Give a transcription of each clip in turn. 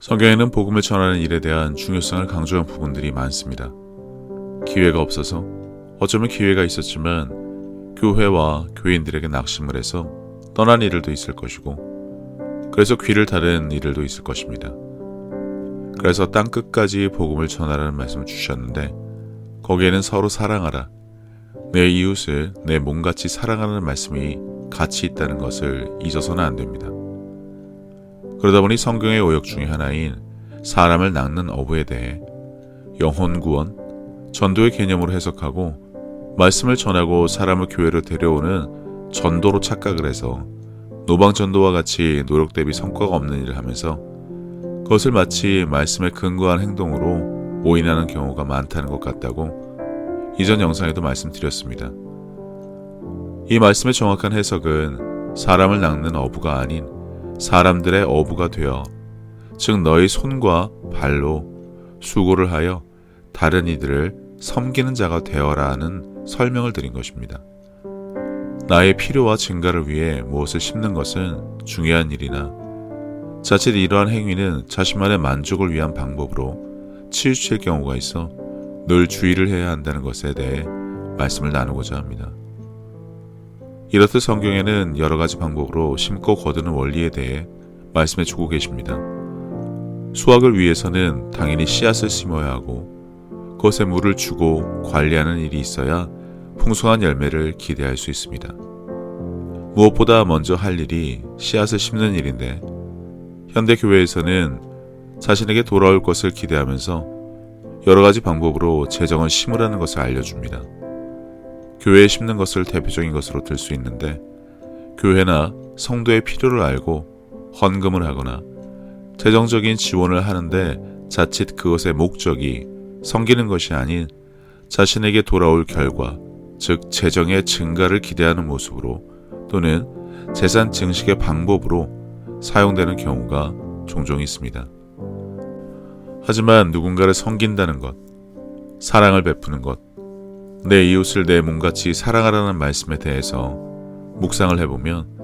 성경에는 복음을 전하는 일에 대한 중요성을 강조한 부분들이 많습니다. 기회가 없어서 어쩌면 기회가 있었지만 교회와 교인들에게 낙심을 해서 떠난 이들도 있을 것이고 그래서 귀를 닫은 이들도 있을 것입니다. 그래서 땅 끝까지 복음을 전하라는 말씀을 주셨는데 거기에는 서로 사랑하라 내 이웃을 내 몸같이 사랑하는 말씀이 같이 있다는 것을 잊어서는 안 됩니다. 그러다 보니 성경의 오역 중의 하나인 사람을 낚는 어부에 대해 영혼 구원, 전도의 개념으로 해석하고 말씀을 전하고 사람을 교회로 데려오는 전도로 착각을 해서 노방 전도와 같이 노력 대비 성과가 없는 일을 하면서 그것을 마치 말씀에 근거한 행동으로 오인하는 경우가 많다는 것 같다고 이전 영상에도 말씀드렸습니다. 이 말씀의 정확한 해석은 사람을 낚는 어부가 아닌 사람들의 어부가 되어 즉 너희 손과 발로 수고를 하여 다른 이들을 섬기는 자가 되어라는 설명을 드린 것입니다. 나의 필요와 증가를 위해 무엇을 심는 것은 중요한 일이나 자칫 이러한 행위는 자신만의 만족을 위한 방법으로 치우칠 경우가 있어 늘 주의를 해야 한다는 것에 대해 말씀을 나누고자 합니다. 이렇듯 성경에는 여러 가지 방법으로 심고 거두는 원리에 대해 말씀해 주고 계십니다. 수확을 위해서는 당연히 씨앗을 심어야 하고 그것에 물을 주고 관리하는 일이 있어야 풍성한 열매를 기대할 수 있습니다. 무엇보다 먼저 할 일이 씨앗을 심는 일인데 현대 교회에서는 자신에게 돌아올 것을 기대하면서 여러 가지 방법으로 재정을 심으라는 것을 알려줍니다. 교회에 심는 것을 대표적인 것으로 들 수 있는데 교회나 성도의 필요를 알고 헌금을 하거나 재정적인 지원을 하는데 자칫 그것의 목적이 섬기는 것이 아닌 자신에게 돌아올 결과, 즉 재정의 증가를 기대하는 모습으로 또는 재산 증식의 방법으로 사용되는 경우가 종종 있습니다. 하지만 누군가를 섬긴다는 것, 사랑을 베푸는 것, 내 이웃을 내 몸같이 사랑하라는 말씀에 대해서 묵상을 해보면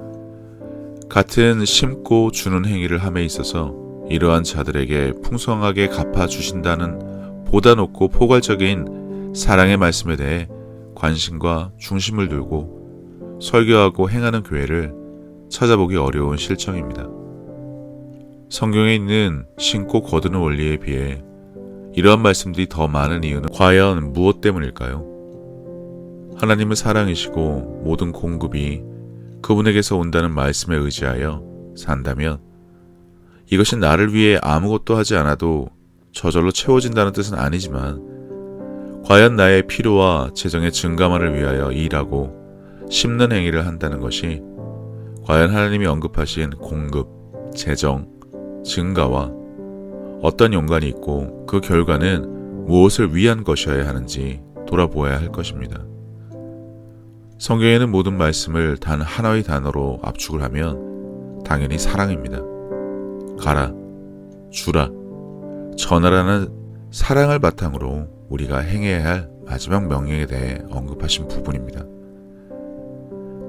같은 심고 주는 행위를 함에 있어서 이러한 자들에게 풍성하게 갚아주신다는 보다 높고 포괄적인 사랑의 말씀에 대해 관심과 중심을 두고 설교하고 행하는 교회를 찾아보기 어려운 실정입니다. 성경에 있는 신고 거두는 원리에 비해 이러한 말씀들이 더 많은 이유는 과연 무엇 때문일까요? 하나님은 사랑이시고 모든 공급이 그분에게서 온다는 말씀에 의지하여 산다면 이것이 나를 위해 아무것도 하지 않아도 저절로 채워진다는 뜻은 아니지만 과연 나의 필요와 재정의 증가만을 위하여 일하고 심는 행위를 한다는 것이 과연 하나님이 언급하신 공급, 재정, 증가와 어떤 연관이 있고 그 결과는 무엇을 위한 것이어야 하는지 돌아보아야 할 것입니다. 성경에는 모든 말씀을 단 하나의 단어로 압축을 하면 당연히 사랑입니다. 가라, 주라, 전하라는 사랑을 바탕으로 우리가 행해야 할 마지막 명령에 대해 언급하신 부분입니다.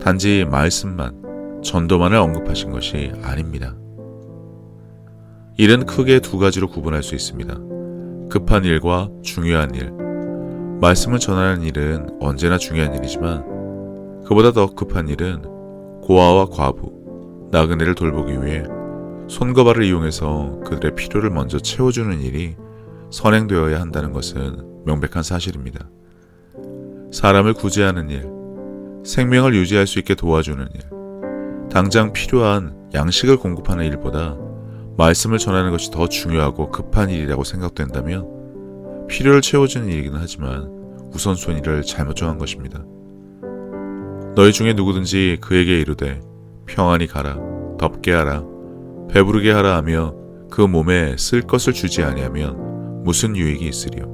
단지 말씀만, 전도만을 언급하신 것이 아닙니다. 일은 크게 두 가지로 구분할 수 있습니다. 급한 일과 중요한 일. 말씀을 전하는 일은 언제나 중요한 일이지만 그보다 더 급한 일은 고아와 과부, 나그네를 돌보기 위해 손과 발을 이용해서 그들의 필요를 먼저 채워주는 일이 선행되어야 한다는 것은 명백한 사실입니다. 사람을 구제하는 일, 생명을 유지할 수 있게 도와주는 일, 당장 필요한 양식을 공급하는 일보다 말씀을 전하는 것이 더 중요하고 급한 일이라고 생각된다면 필요를 채워주는 일이긴 하지만 우선순위를 잘못 정한 것입니다. 너희 중에 누구든지 그에게 이르되 평안히 가라, 덥게 하라, 배부르게 하라 하며 그 몸에 쓸 것을 주지 아니하면 무슨 유익이 있으리요.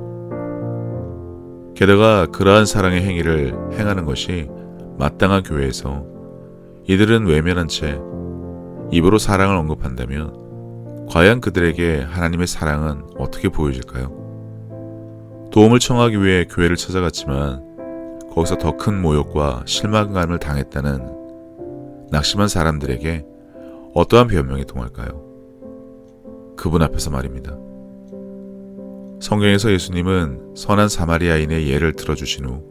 게다가 그러한 사랑의 행위를 행하는 것이 마땅한 교회에서 이들은 외면한 채 입으로 사랑을 언급한다면 과연 그들에게 하나님의 사랑은 어떻게 보여질까요? 도움을 청하기 위해 교회를 찾아갔지만 거기서 더 큰 모욕과 실망감을 당했다는 낙심한 사람들에게 어떠한 변명이 통할까요? 그분 앞에서 말입니다. 성경에서 예수님은 선한 사마리아인의 예를 들어주신 후,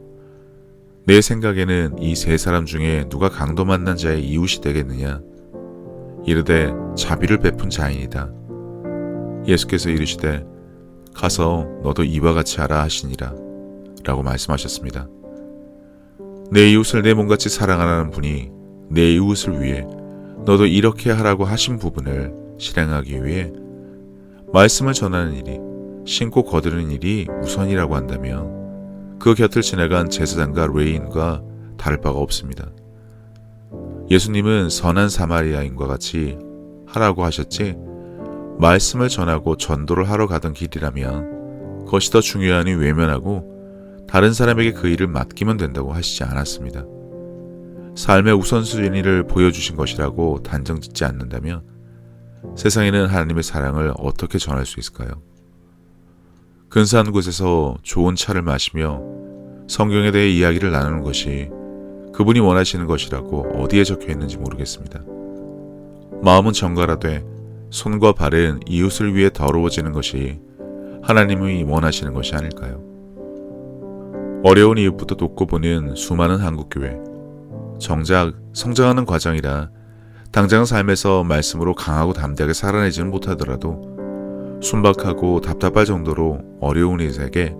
내 생각에는 이 세 사람 중에 누가 강도 만난 자의 이웃이 되겠느냐? 이르되 자비를 베푼 자인이다. 예수께서 이르시되 가서 너도 이와 같이 하라 하시니라. 라고 말씀하셨습니다. 내 이웃을 내 몸같이 사랑하라는 분이 내 이웃을 위해 너도 이렇게 하라고 하신 부분을 실행하기 위해 말씀을 전하는 일이 신고 거두는 일이 우선이라고 한다면 그 곁을 지나간 제사장과 레인과 다를 바가 없습니다. 예수님은 선한 사마리아인과 같이 하라고 하셨지 말씀을 전하고 전도를 하러 가던 길이라면 그것이 더 중요하니 외면하고 다른 사람에게 그 일을 맡기면 된다고 하시지 않았습니다. 삶의 우선순위를 보여주신 것이라고 단정 짓지 않는다면 세상에는 하나님의 사랑을 어떻게 전할 수 있을까요? 근사한 곳에서 좋은 차를 마시며 성경에 대해 이야기를 나누는 것이 그분이 원하시는 것이라고 어디에 적혀 있는지 모르겠습니다. 마음은 정갈하되 손과 발은 이웃을 위해 더러워지는 것이 하나님이 원하시는 것이 아닐까요? 어려운 이웃부터 돕고 보는 수많은 한국교회. 정작 성장하는 과정이라 당장 삶에서 말씀으로 강하고 담대하게 살아내지는 못하더라도 순박하고 답답할 정도로 어려운 이에게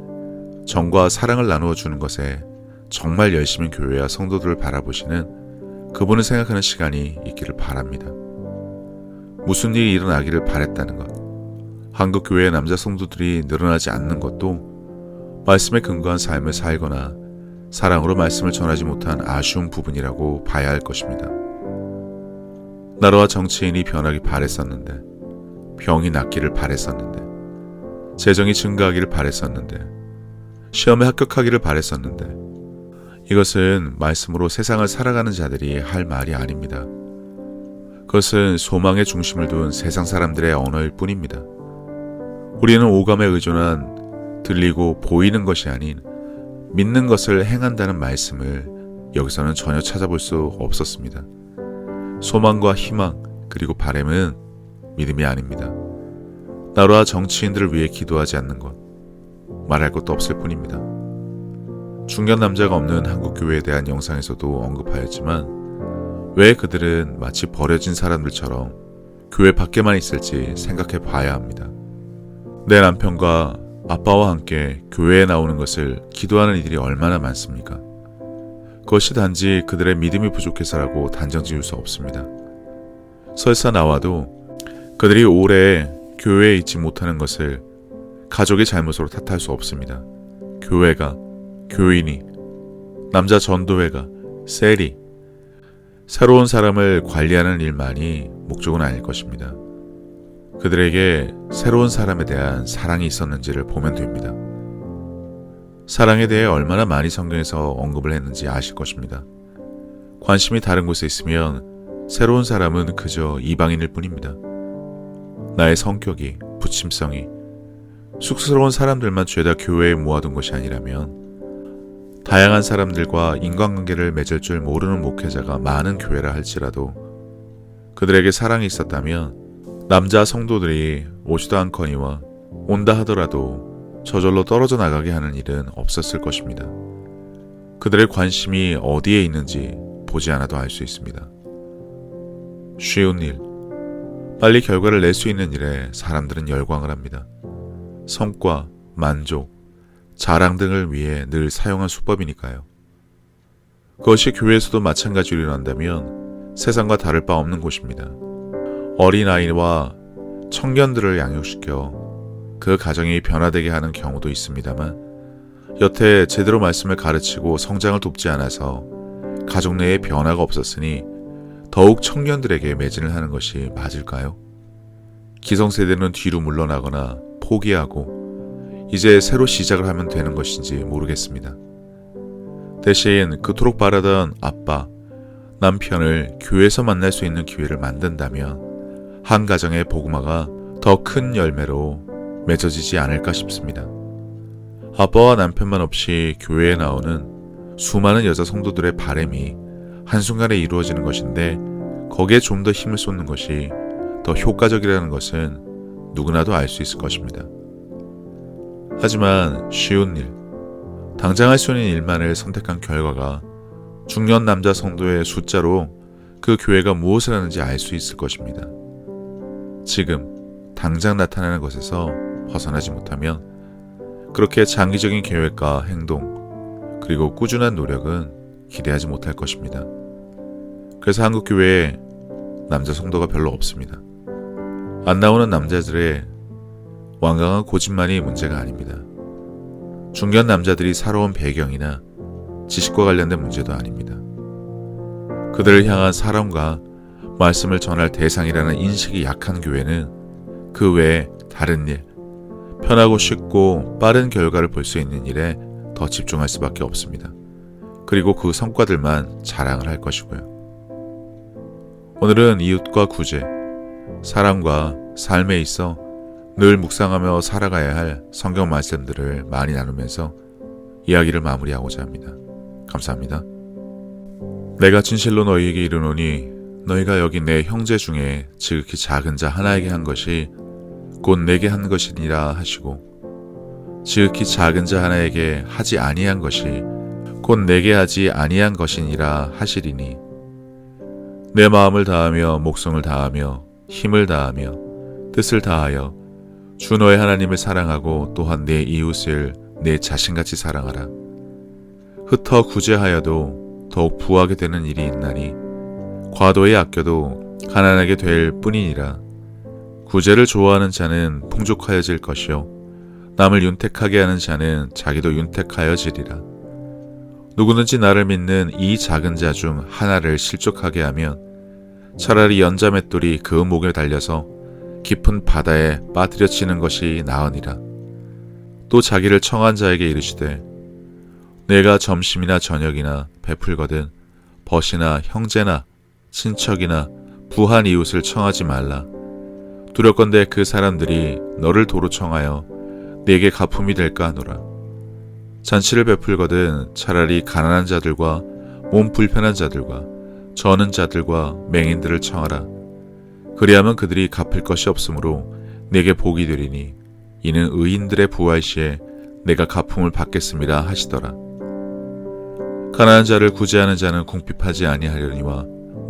정과 사랑을 나누어 주는 것에 정말 열심히 교회와 성도들을 바라보시는 그분을 생각하는 시간이 있기를 바랍니다. 무슨 일이 일어나기를 바랬다는 것. 한국 교회의 남자 성도들이 늘어나지 않는 것도 말씀에 근거한 삶을 살거나 사랑으로 말씀을 전하지 못한 아쉬운 부분이라고 봐야 할 것입니다. 나라와 정치인이 변하기 바랬었는데, 병이 낫기를 바랬었는데, 재정이 증가하기를 바랬었는데, 시험에 합격하기를 바랬었는데, 이것은 말씀으로 세상을 살아가는 자들이 할 말이 아닙니다. 그것은 소망의 중심을 둔 세상 사람들의 언어일 뿐입니다. 우리는 오감에 의존한 들리고 보이는 것이 아닌 믿는 것을 행한다는 말씀을 여기서는 전혀 찾아볼 수 없었습니다. 소망과 희망 그리고 바램은 믿음이 아닙니다. 나라와 정치인들을 위해 기도하지 않는 것 말할 것도 없을 뿐입니다. 중견 남자가 없는 한국 교회에 대한 영상에서도 언급하였지만 왜 그들은 마치 버려진 사람들처럼 교회 밖에만 있을지 생각해 봐야 합니다. 내 남편과 아빠와 함께 교회에 나오는 것을 기도하는 이들이 얼마나 많습니까? 그것이 단지 그들의 믿음이 부족해서라고 단정 지을 수 없습니다. 설사 나와도 그들이 오래 교회에 있지 못하는 것을 가족의 잘못으로 탓할 수 없습니다. 교회가, 교인이, 남자 전도회가, 셀이, 새로운 사람을 관리하는 일만이 목적은 아닐 것입니다. 그들에게 새로운 사람에 대한 사랑이 있었는지를 보면 됩니다. 사랑에 대해 얼마나 많이 성경에서 언급을 했는지 아실 것입니다. 관심이 다른 곳에 있으면 새로운 사람은 그저 이방인일 뿐입니다. 나의 성격이, 부침성이, 쑥스러운 사람들만 죄다 교회에 모아둔 것이 아니라면 다양한 사람들과 인간관계를 맺을 줄 모르는 목회자가 많은 교회라 할지라도 그들에게 사랑이 있었다면 남자 성도들이 오지도 않거니와 온다 하더라도 저절로 떨어져 나가게 하는 일은 없었을 것입니다. 그들의 관심이 어디에 있는지 보지 않아도 알 수 있습니다. 쉬운 일, 빨리 결과를 낼 수 있는 일에 사람들은 열광을 합니다. 성과, 만족, 자랑 등을 위해 늘 사용한 수법이니까요. 그것이 교회에서도 마찬가지로 일어난다면 세상과 다를 바 없는 곳입니다. 어린아이와 청년들을 양육시켜 그 가정이 변화되게 하는 경우도 있습니다만 여태 제대로 말씀을 가르치고 성장을 돕지 않아서 가족 내에 변화가 없었으니 더욱 청년들에게 매진을 하는 것이 맞을까요? 기성세대는 뒤로 물러나거나 포기하고 이제 새로 시작을 하면 되는 것인지 모르겠습니다. 대신 그토록 바라던 아빠, 남편을 교회에서 만날 수 있는 기회를 만든다면 한 가정의 복음화가 더 큰 열매로 맺어지지 않을까 싶습니다. 아빠와 남편만 없이 교회에 나오는 수많은 여자 성도들의 바램이 한순간에 이루어지는 것인데 거기에 좀 더 힘을 쏟는 것이 더 효과적이라는 것은 누구나도 알 수 있을 것입니다. 하지만 쉬운 일, 당장 할 수 있는 일만을 선택한 결과가 중년 남자 성도의 숫자로 그 교회가 무엇을 하는지 알 수 있을 것입니다. 지금 당장 나타나는 것에서 벗어나지 못하면 그렇게 장기적인 계획과 행동 그리고 꾸준한 노력은 기대하지 못할 것입니다. 그래서 한국 교회에 남자 성도가 별로 없습니다. 안 나오는 남자들의 완강한 고집만이 문제가 아닙니다. 중견 남자들이 살아온 배경이나 지식과 관련된 문제도 아닙니다. 그들을 향한 사랑과 말씀을 전할 대상이라는 인식이 약한 교회는 그 외에 다른 일, 편하고 쉽고 빠른 결과를 볼 수 있는 일에 더 집중할 수밖에 없습니다. 그리고 그 성과들만 자랑을 할 것이고요. 오늘은 이웃과 구제, 사랑과 삶에 있어 늘 묵상하며 살아가야 할 성경 말씀들을 많이 나누면서 이야기를 마무리하고자 합니다. 감사합니다. 내가 진실로 너희에게 이르노니 너희가 여기 내 형제 중에 지극히 작은 자 하나에게 한 것이 곧 내게 한 것이니라 하시고 지극히 작은 자 하나에게 하지 아니한 것이 곧 내게 하지 아니한 것이니라 하시리니 내 마음을 다하며 목성을 다하며 힘을 다하며 뜻을 다하여 주 너의 하나님을 사랑하고 또한 내 이웃을 내 자신같이 사랑하라. 흩어 구제하여도 더욱 부하게 되는 일이 있나니 과도에 아껴도 가난하게 될 뿐이니라. 구제를 좋아하는 자는 풍족하여질 것이요 남을 윤택하게 하는 자는 자기도 윤택하여지리라. 누구든지 나를 믿는 이 작은 자 중 하나를 실족하게 하면 차라리 연자 맷돌이 그 목에 달려서 깊은 바다에 빠뜨려 치는 것이 나으니라. 또 자기를 청한 자에게 이르시되 내가 점심이나 저녁이나 베풀거든 벗이나 형제나 친척이나 부한 이웃을 청하지 말라. 두렵건대 그 사람들이 너를 도로 청하여 내게 가품이 될까 하노라. 잔치를 베풀거든 차라리 가난한 자들과 몸 불편한 자들과 저는 자들과 맹인들을 청하라. 그리하면 그들이 갚을 것이 없으므로 내게 복이 되리니 이는 의인들의 부활 시에 내가 가품을 받겠습니다 하시더라. 가난한 자를 구제하는 자는 궁핍하지 아니하려니와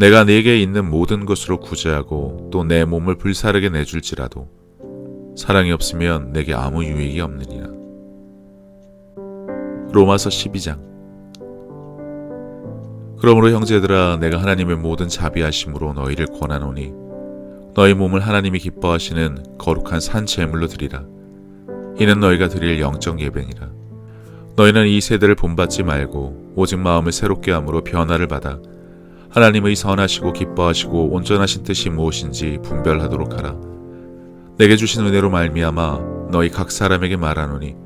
내가 네게 있는 모든 것으로 구제하고 또 내 몸을 불사르게 내줄지라도 사랑이 없으면 내게 아무 유익이 없느니라. 로마서 12장 그러므로 형제들아 내가 하나님의 모든 자비하심으로 너희를 권하노니 너희 몸을 하나님이 기뻐하시는 거룩한 산 제물로 드리라. 이는 너희가 드릴 영적 예배니라. 너희는 이 세대를 본받지 말고 오직 마음을 새롭게 함으로 변화를 받아 하나님의 선하시고 기뻐하시고 온전하신 뜻이 무엇인지 분별하도록 하라. 내게 주신 은혜로 말미암아 너희 각 사람에게 말하노니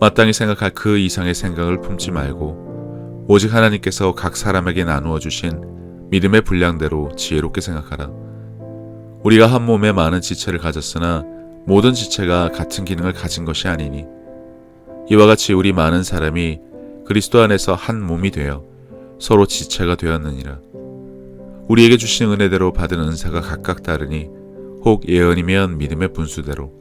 마땅히 생각할 그 이상의 생각을 품지 말고 오직 하나님께서 각 사람에게 나누어 주신 믿음의 분량대로 지혜롭게 생각하라. 우리가 한 몸에 많은 지체를 가졌으나 모든 지체가 같은 기능을 가진 것이 아니니 이와 같이 우리 많은 사람이 그리스도 안에서 한 몸이 되어 서로 지체가 되었느니라. 우리에게 주신 은혜대로 받은 은사가 각각 다르니 혹 예언이면 믿음의 분수대로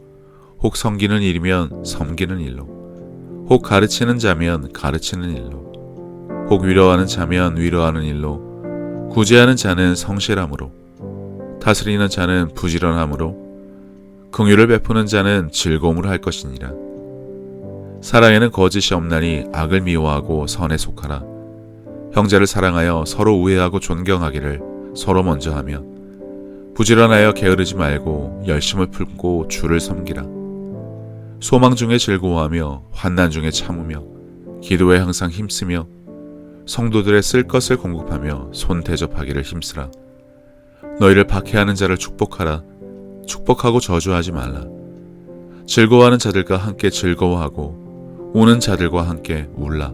혹 섬기는 일이면 섬기는 일로 혹 가르치는 자면 가르치는 일로 혹 위로하는 자면 위로하는 일로 구제하는 자는 성실함으로 다스리는 자는 부지런함으로 긍휼을 베푸는 자는 즐거움을 할 것이니라 사랑에는 거짓이 없나니 악을 미워하고 선에 속하라 형제를 사랑하여 서로 우애하고 존경하기를 서로 먼저 하며 부지런하여 게으르지 말고 열심을 품고 주를 섬기라. 소망 중에 즐거워하며 환난 중에 참으며 기도에 항상 힘쓰며 성도들의 쓸 것을 공급하며 손 대접하기를 힘쓰라. 너희를 박해하는 자를 축복하라. 축복하고 저주하지 말라. 즐거워하는 자들과 함께 즐거워하고 우는 자들과 함께 울라.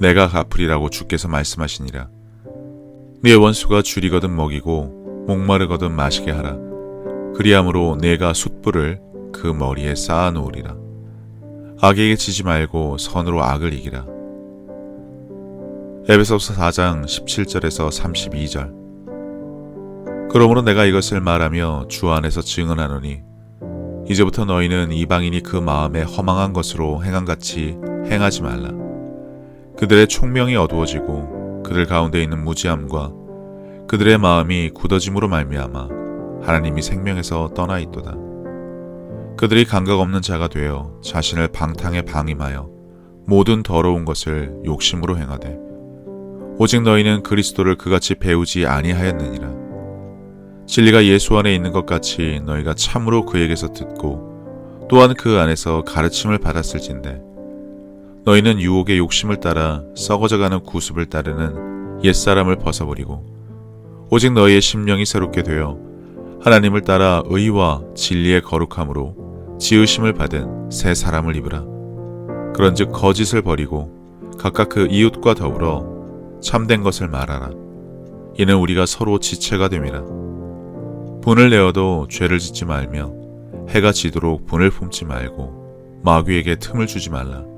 내가 갚으리라고 주께서 말씀하시니라. 네 원수가 줄이거든 먹이고 목마르거든 마시게 하라. 그리함으로 내가 숯불을 그 머리에 쌓아 놓으리라. 악에게 지지 말고 선으로 악을 이기라. 에베소서 4장 17절에서 32절. 그러므로 내가 이것을 말하며 주 안에서 증언하노니 이제부터 너희는 이방인이 그 마음에 허망한 것으로 행한같이 행하지 말라. 그들의 총명이 어두워지고 그들 가운데 있는 무지함과 그들의 마음이 굳어짐으로 말미암아 하나님이 생명에서 떠나 있도다. 그들이 감각 없는 자가 되어 자신을 방탕에 방임하여 모든 더러운 것을 욕심으로 행하되 오직 너희는 그리스도를 그같이 배우지 아니하였느니라. 진리가 예수 안에 있는 것 같이 너희가 참으로 그에게서 듣고 또한 그 안에서 가르침을 받았을진데 너희는 유혹의 욕심을 따라 썩어져가는 구습을 따르는 옛사람을 벗어버리고 오직 너희의 심령이 새롭게 되어 하나님을 따라 의와 진리의 거룩함으로 지으심을 받은 새 사람을 입으라. 그런즉 거짓을 버리고 각각 그 이웃과 더불어 참된 것을 말하라. 이는 우리가 서로 지체가 됨이라. 분을 내어도 죄를 짓지 말며 해가 지도록 분을 품지 말고 마귀에게 틈을 주지 말라.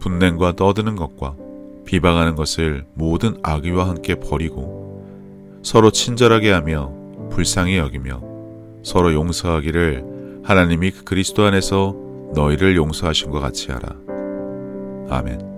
분냉과 떠드는 것과 비방하는 것을 모든 악의와 함께 버리고 서로 친절하게 하며 불쌍히 여기며 서로 용서하기를 하나님이 그리스도 안에서 너희를 용서하신 것 같이 하라. 아멘.